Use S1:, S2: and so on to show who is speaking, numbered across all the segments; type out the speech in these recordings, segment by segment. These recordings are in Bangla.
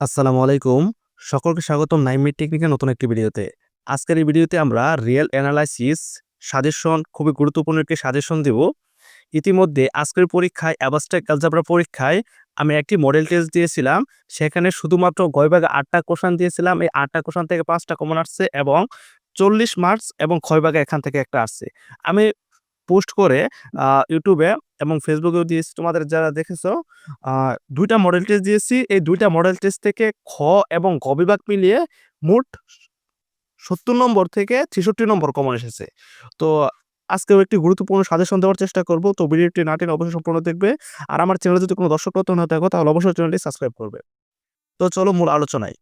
S1: আসসালামু আলাইকুম। সকলকে স্বাগতম নাইমিড টেকনিকের নতুন একটি ভিডিওতে। আজকের এই ভিডিওতে আমরা রিয়েল অ্যানালাইসিস সাজেশন খুবই গুরুত্বপূর্ণ একটি সাজেশন দেব। ইতিমধ্যে আজকের পরীক্ষায় অ্যাবাস্ট্রাক অ্যালজাবরা পরীক্ষায় আমি একটি মডেল টেস্ট দিয়েছিলাম। সেখানে শুধুমাত্র গয়ভাগে আটটা কোশ্চান দিয়েছিলাম। এই আটটা কোশ্চান থেকে পাঁচটা কমন আসছে এবং চল্লিশ মার্কস এবং ক্ষয়ভাগে এখান থেকে একটা আসছে। আমি পোস্ট করে ইউটিউবে এবং ফেসবুকেও দিয়েছি। তোমাদের যারা দেখেছ দুইটা মডেল টেস্ট দিয়েছি। এই দুইটা মডেল টেস্ট থেকে খ এবং গ বিভাগ মিলিয়ে মোট সত্তর নম্বর থেকে ছেষট্টি নম্বর কমন এসেছে। তো আজকেও একটি গুরুত্বপূর্ণ সাজেশন দেওয়ার চেষ্টা করব। তো ভিডিওটি না টেনে অবশ্যই সম্পূর্ণ দেখবে। আর আমার চ্যানেলে যদি কোনো দর্শক নতুন হয়ে থাকো, তাহলে অবশ্যই চ্যানেলটি সাবস্ক্রাইব করবে। তো চলো মূল আলোচনায়।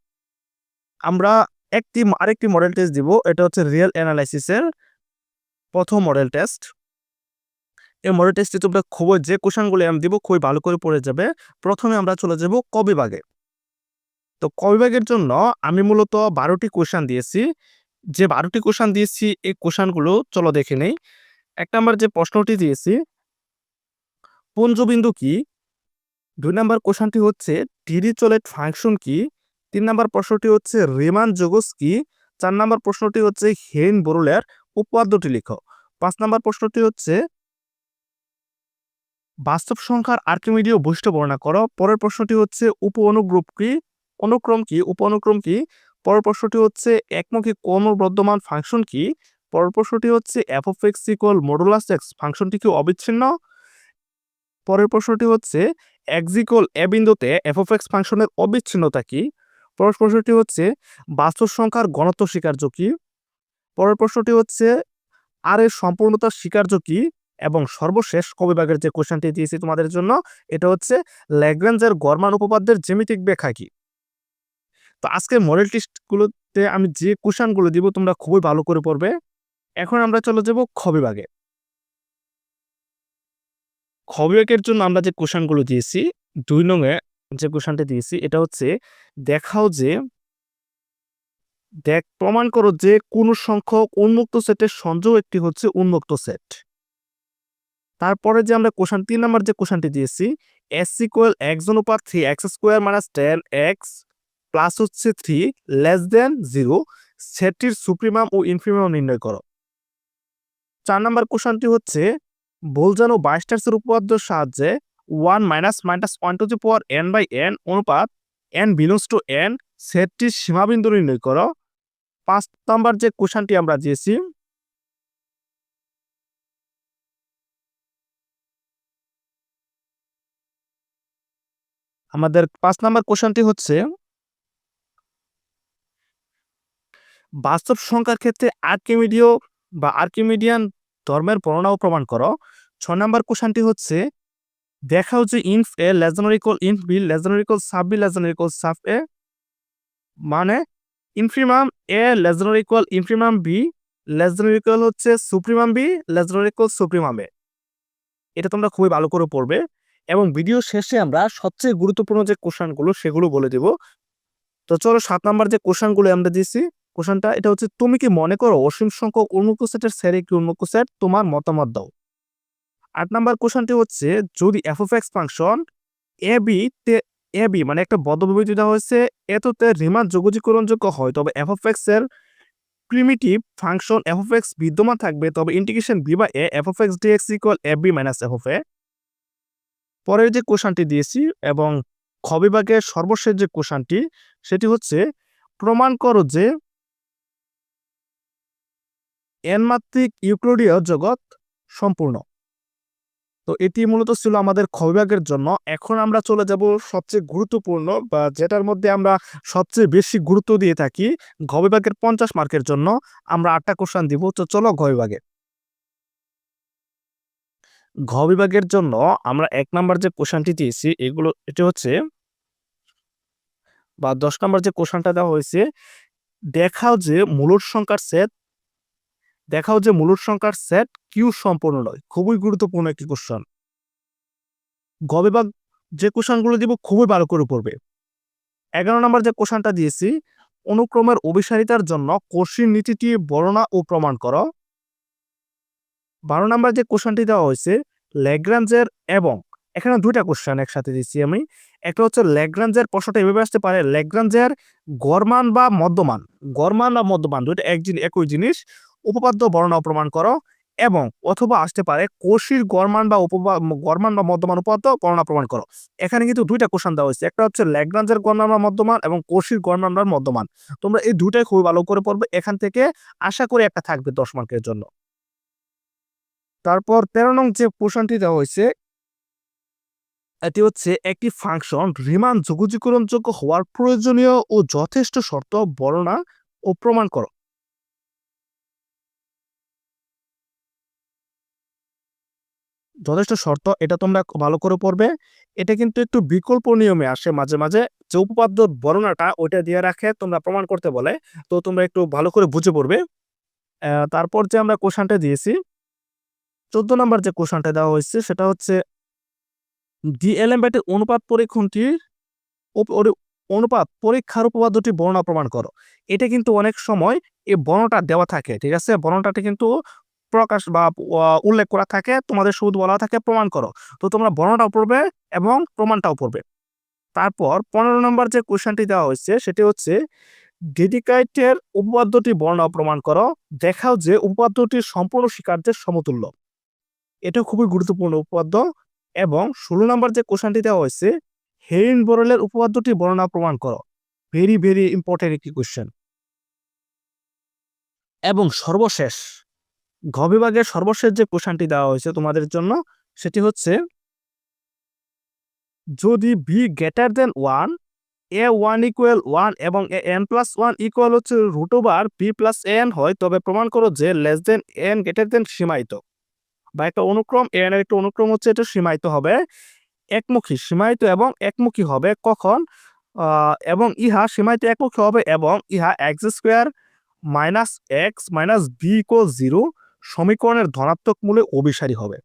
S1: আমরা একটি, আরেকটি মডেল টেস্ট দিব। এটা হচ্ছে রিয়েল অ্যানালাইসিসের প্রথম মডেল টেস্ট এই মডেল টেস্টে তোমরা খুবই যে কোশ্চানগুলো আমি দিব খুবই ভালো করে পড়ে যাবে। প্রথমে আমরা চলে যাব ক বিভাগে তো ক বিভাগের জন্য আমি মূলত বারোটি কোশ্চান দিয়েছি। যে বারোটি কোশ্চান দিয়েছি, এই কোশ্চানগুলো চলো দেখে নেই। এক নম্বর যে প্রশ্নটি দিয়েছি পুঞ্জবিন্দু কি? দুই নম্বর কোশ্চানটি হচ্ছে, ডিরিচলেট ফাংশন কি? তিন নম্বর প্রশ্নটি হচ্ছে, রিমান যোগস কি? চার নম্বর প্রশ্নটি হচ্ছে হেন বরুলের উপপাদ্যটি লিখো। পাঁচ নম্বর প্রশ্নটি হচ্ছে বাস্তব সংখ্যার আর্কিমিডীয় বৈশিষ্ট্য বর্ণনা করো। পরের প্রশ্নটি হচ্ছে উপ অনুগ্রুপ কি? অনুক্রম কি? উপ অনুক্রম কি? পরের প্রশ্নটি হচ্ছে, একমুখী ক্রমবর্ধমান ফাংশন কি? পরের প্রশ্নটি হচ্ছে F of X equal modulus X ফাংশনটি কি অবিচ্ছিন্ন? পরের প্রশ্নটি হচ্ছে এক্সিকল এ বিন্দুতে এফ অফ এক্স ফাংশনের অবিচ্ছিন্নতা কি? পরের প্রশ্নটি হচ্ছে, বাস্তব সংখ্যার ঘনত্ব স্বীকার্য কি? পরের প্রশ্নটি হচ্ছে আর এর সম্পূর্ণতা স্বীকার্য কি? এবং সর্বশেষ কবিভাগের যে কোশ্চেনটি দিয়েছি তোমাদের জন্য, এটা হচ্ছে ল্যাগ্রাঞ্জের গরমান উপপাদ্যের জ্যামিতিক ব্যাখ্যা কি? তো আজকের মডেল টেস্টগুলোতে আমি যে কোশ্চেনগুলো দিব তোমরা খুবই ভালো করে পড়বে। এখন আমরা চলে যাব খ বিভাগে খ বিভাগের জন্য আমরা যে কোশ্চেনগুলো দিয়েছি, দুই নঙে যে কোশ্চেনটা দিয়েছি, এটা হচ্ছে দেখাও যে, দেখ প্রমাণ করো যে কোন সংখ্যক উন্মুক্ত সেটের সংযোগ একটি হচ্ছে উন্মুক্ত সেট। তারপরে যে আমরা কোশ্চেন তিন নম্বর যে কোশ্চেনটি দিয়েছি এস ইকুয়াল এক্স অনুপাত three X square minus ten X plus হচ্ছে থ্রি লেস দেন জিরো সেটটির সুপ্রিমাম ও ইনফিমাম নির্ণয় করো। চার নম্বর কোশ্চেনটি হচ্ছে বোলজান ও বাইস্টার্সের উপপাদ্যর সাহায্যে one minus minus one to the power N by N অনুপাত এন বিলংস টু এন সেটটির সীমাবিন্দু নির্ণয় করো। পাঁচ নম্বর যে কোশ্চেনটি আমরা দিয়েছি আমাদের পাঁচ নাম্বার কোশ্চেনটি হচ্ছে, বাস্তব সংখ্যার ক্ষেত্রে আর্কিমিডীয় বা আর্কিমিডিয়ান ধর্মের বর্ণনাও প্রমাণ করো। ছ নাম্বার কোশ্চেনটি হচ্ছে, দেখাও যে inf A lexicographical inf B lexicographical sup B lexicographical sup A মানে infimum A lexicographical infimum B lexicographical হচ্ছে supremum B lexicographical supremum A এটা তোমরা খুবই ভালো করে পড়বে। এবং ভিডিও শেষে আমরা সবচেয়ে গুরুত্বপূর্ণ যে কোশ্চেনগুলো সেগুলো বলে দেব। তো চলো সাত নাম্বার যে কোশ্চেনগুলো আমরা দিয়েছি কোশ্চেনটা এটা হচ্ছে, তুমি কি মনে করো অসীম সংখ্যক উন্মুক্ত সেটের সেট একটি উন্মুক্ত সেট? তোমার মতামত দাও। আট নাম্বার কোশ্চেনটি হচ্ছে, যদি F of X function A B তে এ বি মানে একটা বদবিভূতি দেওয়া হয়েছে এততে রিমান যোগজীকরণযোগ্য হয়, তবে এফ অফ এক্সের primitive function F of X বিদ্যমান থাকবে, তবে ইন্টিগ্রেশন বি বা A F of X D X equal A B minus F of A পরের যে কোশ্চানটি দিয়েছি এবং খ বিভাগের সর্বশেষ যে কোশ্চানটি, সেটি হচ্ছে প্রমাণ করো যে এনমাত্রিক ইউক্লোডীয় জগৎ সম্পূর্ণ। তো এটি মূলত ছিল আমাদের খ বিভাগের জন্য। এখন আমরা চলে যাব সবচেয়ে গুরুত্বপূর্ণ বা যেটার মধ্যে আমরা সবচেয়ে বেশি গুরুত্ব দিয়ে থাকি ঘ বিভাগের পঞ্চাশ মার্কের জন্য। আমরা আটটা কোশ্চান দিব, তো চলো ঘ বিভাগে। ঘ বিভাগের জন্য আমরা এক নাম্বার যে কোশ্চানটি দিয়েছি, এগুলো, এটি হচ্ছে বা দশ নাম্বার যে কোশ্চানটা দেওয়া হয়েছে, দেখাও যে মূলদ সংখ্যার সেট, দেখাও যে মূলদ সংখ্যার সেট কিউ সম্পূর্ণ নয়, খুবই গুরুত্বপূর্ণ একটি কোশ্চেন। গ বিভাগ যে কোশ্চেনগুলো দিব খুবই ভালো করে পড়বে। এগারো নম্বর যে কোশ্চেনটা দিয়েছি, অনুক্রমের অভিসারিতার জন্য কোশ্চিন নীতিটি বর্ণনা ও প্রমাণ করো। বারো নম্বর যে কোশ্চেনটি দেওয়া হয়েছে ল্যাগ্রাঞ্জের এবং, এখানে দুইটা কোশ্চেন একসাথে দিচ্ছি আমি। একটা হচ্ছে ল্যাগ্রাঞ্জের প্রশ্নটা এভাবে আসতে পারে ল্যাগ্রাঞ্জের গরমান বা মধ্যমান। গরমান বা মধ্যমান, দুইটা এক একই জিনিস। উপপাদ্য বর্ণনা প্রমাণ করো। এবং, অথবা আসতে পারে কোষির গরমান বা উপবা গরমান বা মধ্যমান উপাত্ত বর্ণনা প্রমাণ করো। এখানে কিন্তু দুইটা কোশ্চান দেওয়া হয়েছে, একটা হচ্ছে ল্যাগ্রাঞ্জের গরমান বা মধ্যমান এবং কোষির গরমান বা মধ্যমান। তোমরা এই দুইটাই খুবই ভালো করে পড়বে, এখান থেকে আশা করি একটা থাকবে দশ মার্কের জন্য। তারপর তেরো নং যে পোষণটি দেওয়া হয়েছে, এটি হচ্ছে একটি ফাংশন রিমান যোগাযোগকরণযোগ্য হওয়ার প্রয়োজনীয় ও যথেষ্ট শর্ত বর্ণনা ও প্রমাণ করো। যথেষ্ট শর্ত, এটা তোমরা ভালো করে পড়বে। এটা কিন্তু একটু বিকল্প নিয়মে আসে মাঝে মাঝে। যে উপপাদ্য বর্ণনাটা ওইটা দিয়ে রাখে, তোমরা প্রমাণ করতে বলে। তো তোমরা একটু ভালো করে বুঝে পড়বে। তারপর যে আমরা কোশ্চানটা দিয়েছি চোদ্দ নম্বর যে কোশ্চানটা দেওয়া হয়েছে, সেটা হচ্ছে ডি এলএমব্যাটের অনুপাত পরীক্ষণটির অনুপাত পরীক্ষার উপপাদ্যটি বর্ণনা প্রমাণ করো। এটা কিন্তু অনেক সময় এই বর্ণটা দেওয়া থাকে, ঠিক আছে? বর্ণটাটি কিন্তু প্রকাশ বা উল্লেখ করা থাকে, তোমাদের শুধু বলা থাকে, প্রমাণ করো। তো তোমরা বর্ণটাও পড়বে এবং প্রমাণটাও পড়বে। তারপর পনেরো নম্বর যে কোশ্চেনটি দেওয়া হয়েছে, সেটি হচ্ছে ডেডিকাইটের উপপাদ্যটি বর্ণনা প্রমাণ করো। দেখাও যে উপপাদ্যটি সম্পূর্ণ স্বীকার্যের সমতুল্য। এটা খুবই গুরুত্বপূর্ণ উপপাদ্য এবং ষোলো নম্বর যে কোশ্চেনটি দেওয়া হয়েছে, হেরিন বোরেলের উপপাদ্যটি বর্ণনা প্রমাণ করো। ভেরি ভেরি ইম্পর্টেন্ট একটি কোশ্চেন এবং সর্বশেষ, ঘ বিভাগের সর্বশেষ যে কোশ্চেনটি দেওয়া হয়েছে তোমাদের জন্য, সেটি হচ্ছে, যদি B greater than one A one equal one এবং A N plus one equal হচ্ছে root over B plus N হয়, তবে প্রমাণ করো যে less than N greater than সীমায়িত। বা একটা অনুক্রম এন এর একটা অনুক্রম হচ্ছে এটা সীমায়িত হবে। একমুখী, সীমায়িত এবং একমুখী হবে কখন? এবং ইহা সীমায়িত একমুখী হবে এবং ইহা X square minus X minus B equal zero সমীকরণের ধনাত্মক মূলে অভিসারী হবে।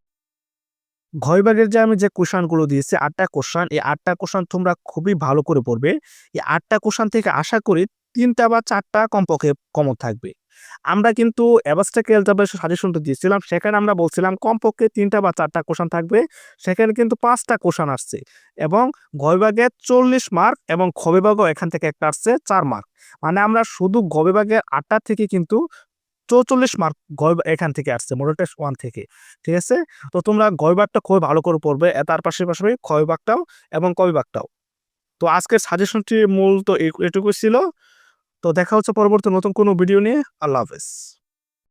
S1: ঘয়বাগের যে আমি যে কোশ্চানগুলো দিয়েছি, আটটা কোশ্চান এই আটটা কোশ্চান তোমরা খুবই ভালো করে পড়বে। এই আটটা কোশ্চান থেকে আশা করি তিনটা বা চারটা কমপক্ষে কমন থাকবে। আমরা কিন্তু অ্যাবাস্টাকে এলজাবের সাজেশনটা দিয়েছিলাম, সেখানে আমরা বলছিলাম কমপক্ষে তিনটা বা চারটা কোশ্চান থাকবে, সেখানে কিন্তু পাঁচটা কোশ্চান আসছে এবং ঘয়বাগে চল্লিশ মার্ক এবং খবিভাগও এখান থেকে একটা আসছে চার মার্ক। মানে আমরা শুধু গবিভাগের আটটা থেকে কিন্তু চৌচল্লিশ মার্ক গয় এখান থেকে আসছে মডেল টেস্ট ওয়ান থেকে। ঠিক আছে? তো তোমরা গয়বাগটা খুবই ভালো করে পড়বে তার পাশাপাশি ক্ষয়বাগটাও এবং কবিবাগটাও তো আজকের সাজেশনটি মূল তো এটুকু ছিল। তো দেখা হচ্ছে পরবর্তী নতুন কোনো ভিডিও নিয়ে। আল্লাহ হাফেজ।